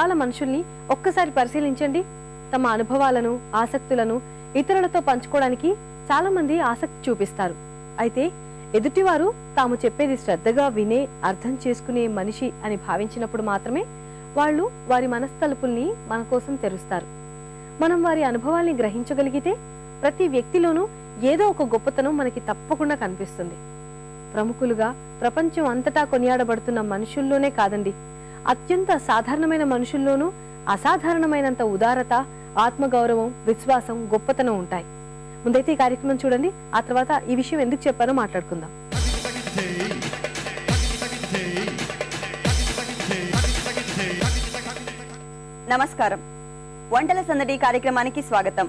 చాలా మనుషుల్ని ఒక్కసారి పరిశీలించండి. తమ అనుభవాలను ఆసక్తులను ఇతరులతో పంచుకోవడానికి చాలా మంది ఆసక్తి చూపిస్తారు. అయితే ఎదుటివారు తాము చెప్పేది శ్రద్ధగా వినే అర్థం చేసుకునే మనిషి అని భావించినప్పుడు మాత్రమే వాళ్ళు వారి మనస్తలుపుల్ని మన కోసం తెరుస్తారు. మనం వారి అనుభవాల్ని గ్రహించగలిగితే ప్రతి వ్యక్తిలోనూ ఏదో ఒక గొప్పతనం మనకి తప్పకుండా కనిపిస్తుంది. ప్రముఖులుగా ప్రపంచం అంతటా కొనియాడబడుతున్న మనుషుల్లోనే కాదండి. అత్యంత సాధారణమైన మనుషుల్లోనూ అసాధారణమైనంత ఉదారత ఆత్మగౌరవం విశ్వాసం గొప్పతనం ఉంటాయి. ముందైతే ఈ కార్యక్రమం చూడండి ఆ తర్వాత ఈ విషయం ఎందుకు చెప్పానో మాట్లాడుకుందాం. నమస్కారం. వంటల సందడి కార్యక్రమానికి స్వాగతం.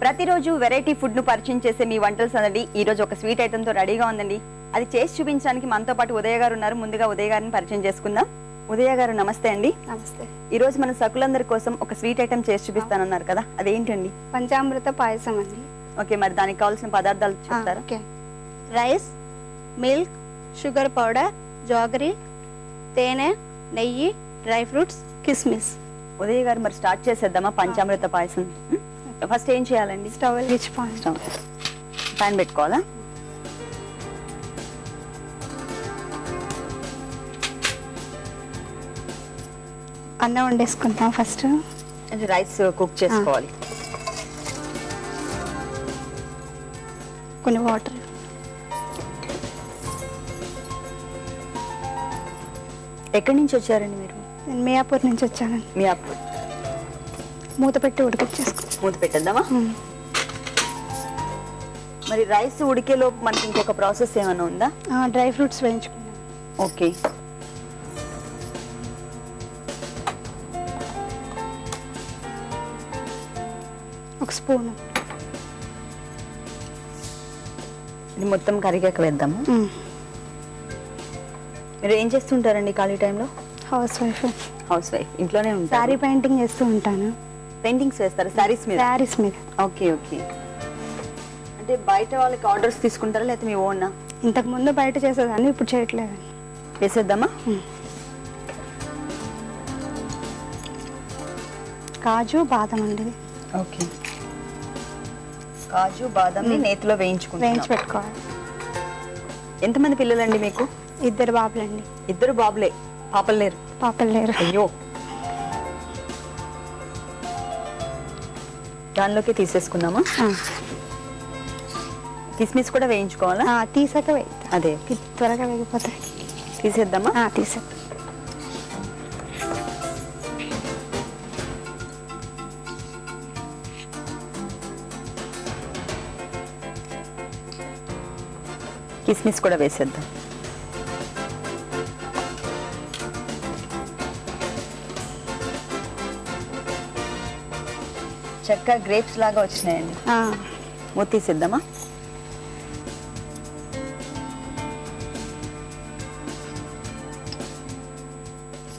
ప్రతిరోజు వెరైటీ ఫుడ్ను పరిచయం చేసే మీ వంటల సందడి ఈ రోజు ఒక స్వీట్ ఐటమ్తో రెడీగా ఉందండి. అది చేసి చూపించడానికి మనతో పాటు ఉదయ గారు ఉన్నారు. ముందుగా ఉదయ గారిని పరిచయం చేసుకుందాం. ఉదయ గారు నమస్తే అండి. నమస్తే. ఈ రోజు మన సకులందరి కోసం ఒక స్వీట్ ఐటమ్ చేసి చూపిస్తానన్నారు కదా అదేంటండి? పంచామృత పాయసం అండి. ఓకే మరి దానికి కావాల్సిన పదార్థాలు చెప్తారా? Rice milk sugar powder jaggery తేనె నెయ్యి డ్రై ఫ్రూట్స్ కిస్మిస్. ఉదయ గారు మరి స్టార్ట్ చేసేద్దామా పంచామృత పాయసం? ఫస్ట్ ఏం చేయాలండి? Stove stove. ప్యాన్ పెట్టుకోవాలా? అన్నం వండేసుకుంటాం ఫస్ట్. రైస్ కుక్ చేసుకోవాలి. కొన్ని వాటర్. ఎక్కడి నుంచి వచ్చారండి మీరు? నేను మియాపూర్ నుంచి వచ్చానండి మీ అప్పుడు మూత పెట్టి ఉడికిచ్చేసుకుంటాం మూత పెట్టేద్దామా? మరి రైస్ ఉడికేలోపు మనకి ఇంకొక ప్రాసెస్ ఏమైనా ఉందా? డ్రై ఫ్రూట్స్ వేయించుకున్నాం ఓకే. ఒక స్పూన్. ఇది మొత్తం కరిగాక వేద్దాము. మీరు ఏం చేస్తుంటారండి ఖాళీ టైంలో? హౌస్ వైఫ్ హౌస్ వైఫ్ ఇంట్లోనే శారీ ఉంటారు పెయింటింగ్ చేస్తూ ఉంటాను. పెయింటింగ్స్ వేస్తారు సారీస్ మీద? శారీస్ మీద. ఓకే ఓకే అంటే బయట వాళ్ళకి ఆర్డర్స్ తీసుకుంటారా లేకపోతే మీ ఓనా ఇంతకు ముందు బయట చేసేదాన్ని ఇప్పుడు చేయట్లేదండి వేసేద్దామా కాజు బాదం అండి. ఓకే కాజు బాదంని నేతిలో వేయించుకుంటాం వేయించి పెట్టుకోవాలి ఎంతమంది పిల్లలండి మీకు? ఇద్దరు బాబులండి. ఇద్దరు బాబులే. పాపలు లేరు. పాపలు లేరు. అయ్యో. దానిలోకి తీసేసుకుందామా. కిస్మిస్ కూడా వేయించుకోవాలా? తీసాక వేయిద్దాం. అదే. త్వరగా వేగిపోతాయి. తీసేద్దామా? ఆ, కిస్మిస్ కూడా వేసేద్దాం. చక్క గ్రేప్స్ లాగా వచ్చినాయండి. ఆ, మూత తీసేద్దామా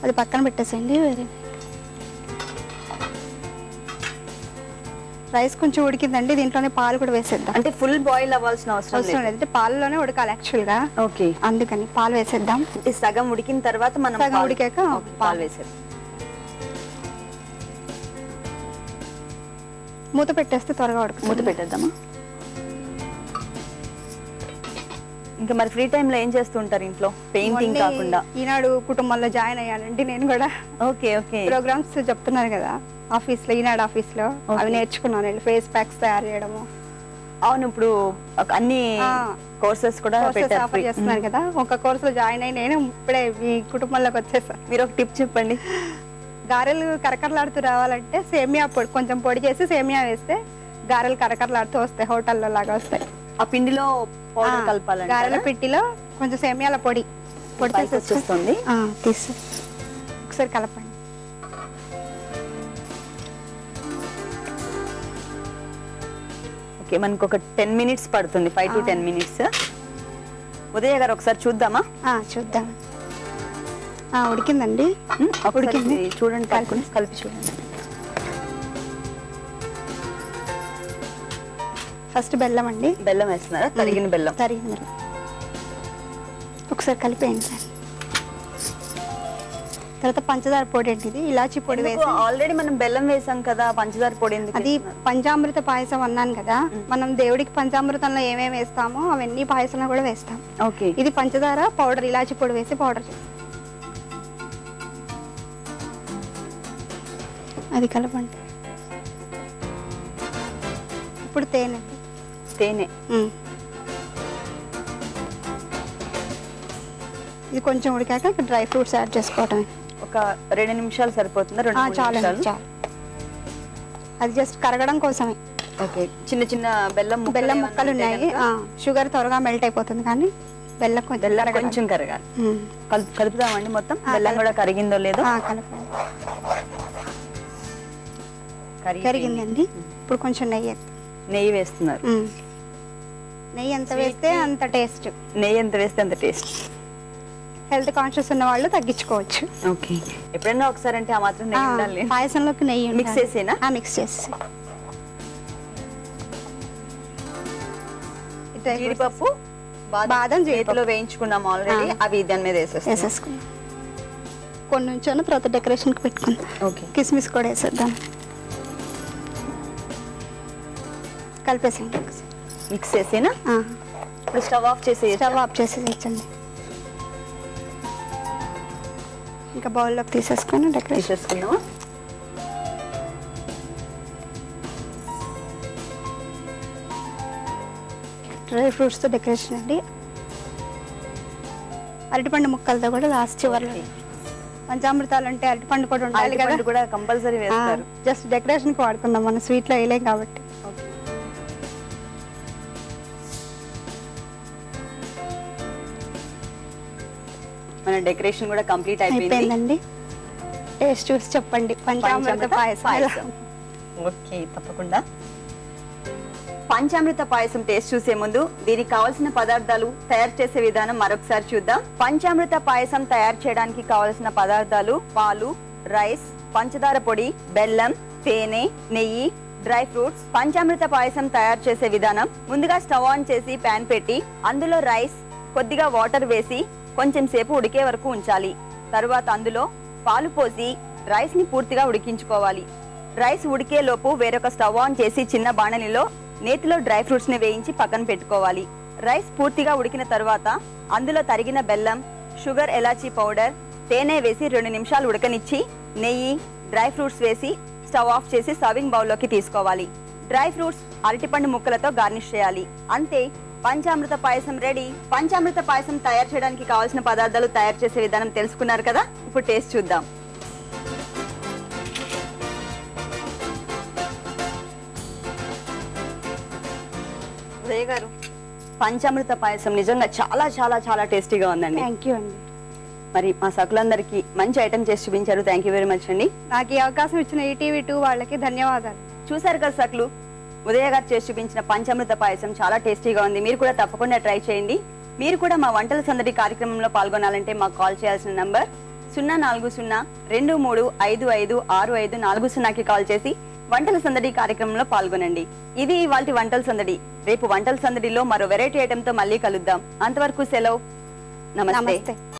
అది పక్కన పెట్టేసేయండి వేరే. రైస్ కొంచెం ఉడికిందండి దీంట్లోనే పాలు కూడా వేసేద్దాం. అంటే ఫుల్ బాయిల్ అవ్వాల్సిన అవసరం అవసరం లేదు. అంటే పాలలోనే ఉడకాలి యాక్చువల్గా. ఓకే. అందుకని పాలు వేసేద్దాం. సగం ఉడికిన తర్వాత మనం సగం ఉడికాక పాలు. వేసేద్దాం. మూత పెట్టేస్తే త్వరగా ఉడుకుతుంది. మూత పెట్టేద్దామా? ఇంకా మరి ఫ్రీ టైంలో ఏం చేస్తూ ఉంటారు ఇంట్లో పెయింటింగ్ కాకుండా? ఈనాడు కుటుంబంలో జాయిన్ అయ్యానండి నేను కూడా. Okay okay. ప్రోగ్రామ్స్ చెప్తున్నారు కదా ఆఫీస్లో ఈనాడు ఆఫీస్లో. అవి నేర్చుకున్నాను ఫేస్ ప్యాక్స్ తయారు చేయడము. అవును ఇప్పుడు అన్ని. కోర్సెస్ కూడా ఆఫర్. చేస్తున్నారు కదా ఒక కోర్స్లో జాయిన్ అయి నేను ఇప్పుడే మీ కుటుంబంలోకి వచ్చేసా. మీరు ఒక టిప్ చెప్పండి. గారెలు కరకరలాడుతూ రావాలంటే సేమియా పొడి కొంచెం పొడి చేసి సేమియా వేస్తే గారెలు కరకరలాడుతూ వస్తాయి హోటల్లో లాగా వస్తాయి. ఆ పిండిలో పౌడర్ ఆ, గారెల పిట్టిలో కొంచెం సేమియాల పొడి. పొడి పైకి వచ్చేస్తుంది. తీసి. ఒకసారి కలపండి. ఓకే మనకు ఒక టెన్ మినిట్స్ పడుతుంది. Five two. Ten minutes. Udaya గారు ఒకసారి చూద్దామా? చూద్దాం. ఉడికిందండి. ఉడికింది. చూడండి కలిపి చూడండి. ఫస్ట్ బెల్లం అండి. బెల్లం వేస్తున్నారా? తరిగిన బెల్లం. తరిగిన బెల్లం. ఒకసారి కలిపేయండి సార్. తర్వాత పంచదార పొడి అండి ఇది. ఇలాచి పొడి వేసి. ఆల్రెడీ మనం బెల్లం వేసాం కదా పంచదార పొడి ఎందుకు అది? పంచామృత పాయసం అన్నాను కదా. మనం దేవుడికి పంచామృతంలో ఏమేమి వేస్తామో అవన్నీ పాయసంలో కూడా వేస్తాం. ఓకే. ఇది పంచదార పౌడర్ ఇలాచి పొడి వేసి పౌడర్ చేస్తాం. అది కలపండి. ఇప్పుడు తేనె. తేనె. ఇది కొంచెం ఉడికాక ఇక్కడ డ్రై ఫ్రూట్స్ యాడ్ చేసుకోవటం ఒక రెండు నిమిషాలు సరిపోతుందా? రెండు చాలు. అది జస్ట్ కరగడం కోసమే. ఓకే. చిన్న చిన్న బెల్లం ముక్కలు బెల్లం ముక్కలు ఉన్నాయి. షుగర్ త్వరగా మెల్ట్ అయిపోతుంది కానీ బెల్లం కొంచెం బెల్లం. కొంచెం కరగాలి. కలుపుదామండి మొత్తం? బెల్లం కూడా. కరిగిందో లేదో. కరిగిందండి. ఇప్పుడు కొంచెం నెయ్యి. నెయ్యి వేస్తున్నారు. నెయ్యి ఎంత వేస్తే అంత టేస్ట్. నెయ్యి ఎంత వేస్తే అంత టేస్ట్. హెల్త్ కాన్షియస్ ఉన్న వాళ్ళు తగ్గించుకోవచ్చు. ఓకే. ఎప్పుడైనా ఒకసారి అంటే ఆ మాత్రం నెయ్యి ఉండాలి. పాయసంలోకి నెయ్యి ఉండాలి. చేసేనా? ఆ, మిక్స్ చేసి జీడిపప్పు బాదం. చేతిలో వేయించుకున్నాం ఆల్రెడీ. అవి దాని మీద వేసేసుకుందాం. కొన్ని ఉంచాను తర్వాత డెకరేషన్కి పెట్టుకుందాం. ఓకే. కిస్మిస్ కూడా వేసేద్దాం. కలిపేసేయండి ఒకసారి. మిక్స్ చేసేనా? ఇప్పుడు స్టవ్ ఆఫ్ చేసి స్టవ్ ఆఫ్ చేసేసండి ఇంకా బౌల్లోకి తీసేసుకొని డెకరేషన్. తీసేసుకుందామా? డ్రై ఫ్రూట్స్తో డెకరేషన్ అండి. అరటిపండు ముక్కలతో కూడా లాస్ట్ చివర్లో. పంచామృతాలు అంటే అరటిపండు కూడా ఉండాలి కదా. కూడా కంపల్సరీ వేస్తారు. జస్ట్ డెకరేషన్కి వాడుకుందాం మన స్వీట్లో వేయలేం కాబట్టి. మన డెకరేషన్ కూడా కంప్లీట్ అయిపోయింది. అయిపోయిందండి. టేస్ట్ చూసి చెప్పండి. పంచామృత పాయసం. ఓకే తప్పకుండా. పంచామృత పాయసం టేస్ట్ చూసే ముందు దీనికి కావాల్సిన పదార్థాలు తయారు చేసే విధానం మరొకసారి చూద్దాం. పంచామృత పాయసం తయారు చేయడానికి కావలసిన పదార్థాలు పాలు రైస్ పంచదార పొడి బెల్లం తేనె నెయ్యి డ్రై ఫ్రూట్స్. పంచామృత పాయసం తయారు చేసే విధానం ముందుగా స్టవ్ ఆన్ చేసి ప్యాన్ పెట్టి అందులో రైస్ కొద్దిగా వాటర్ వేసి కొంచెం సేపు ఉడికే వరకు ఉంచాలి. తరువాత అందులో పాలు పోసి రైస్ని పూర్తిగా ఉడికించుకోవాలి. రైస్ ఉడికే లోపు వేరొక స్టవ్ ఆన్ చేసి చిన్న బాణలిలో నేతిలో డ్రై ఫ్రూట్స్ని వేయించి పక్కన పెట్టుకోవాలి. రైస్ పూర్తిగా ఉడికిన తర్వాత అందులో తరిగిన బెల్లం షుగర్ ఎలాచీ పౌడర్ తేనె వేసి రెండు నిమిషాలు ఉడకనిచ్చి నెయ్యి డ్రై ఫ్రూట్స్ వేసి స్టవ్ ఆఫ్ చేసి సర్వింగ్ బౌల్లోకి తీసుకోవాలి. డ్రై ఫ్రూట్స్ అరటిపండు ముక్కలతో గార్నిష్ చేయాలి. అంతే పంచామృత పాయసం రెడీ. పంచామృత పాయసం తయారు చేయడానికి కావాల్సిన పదార్థాలు తయారు చేసే విధానం తెలుసుకున్నారు కదా? ఇప్పుడు టేస్ట్ చూద్దాం. ఉదయ్ గారు పంచామృత పాయసం నిజంగా చాలా చాలా చాలా టేస్టీగా ఉందండి. థ్యాంక్ యూ అండి. మరి మా సకులందరికీ మంచి ఐటమ్ చేసి చూపించారు. థ్యాంక్ యూ వెరీ మచ్ అండి. నాకు ఈ అవకాశం ఇచ్చిన ఈటీవీ టూ వాళ్ళకి ధన్యవాదాలు. చూసారు కదా సకులు? ఉదయ గారు చేసి చూపించిన పంచామృత పాయసం చాలా టేస్టీగా ఉంది. మీరు కూడా తప్పకుండా ట్రై చేయండి. మీరు కూడా మా వంటల సందడి కార్యక్రమంలో పాల్గొనాలంటే మాకు కాల్ చేయాల్సిన నంబర్ సున్నా నాలుగు సున్నా రెండు మూడు ఐదు ఐదు ఆరు ఐదు నాలుగు సున్నాకి కాల్ చేసి వంటల సందడి కార్యక్రమంలో పాల్గొనండి. ఇది ఇవాళ వంటల సందడి. రేపు వంటల సందడిలో మరో వెరైటీ ఐటెంతో మళ్ళీ కలుద్దాం. అంతవరకు సెలవు. నమస్తే. నమస్తే.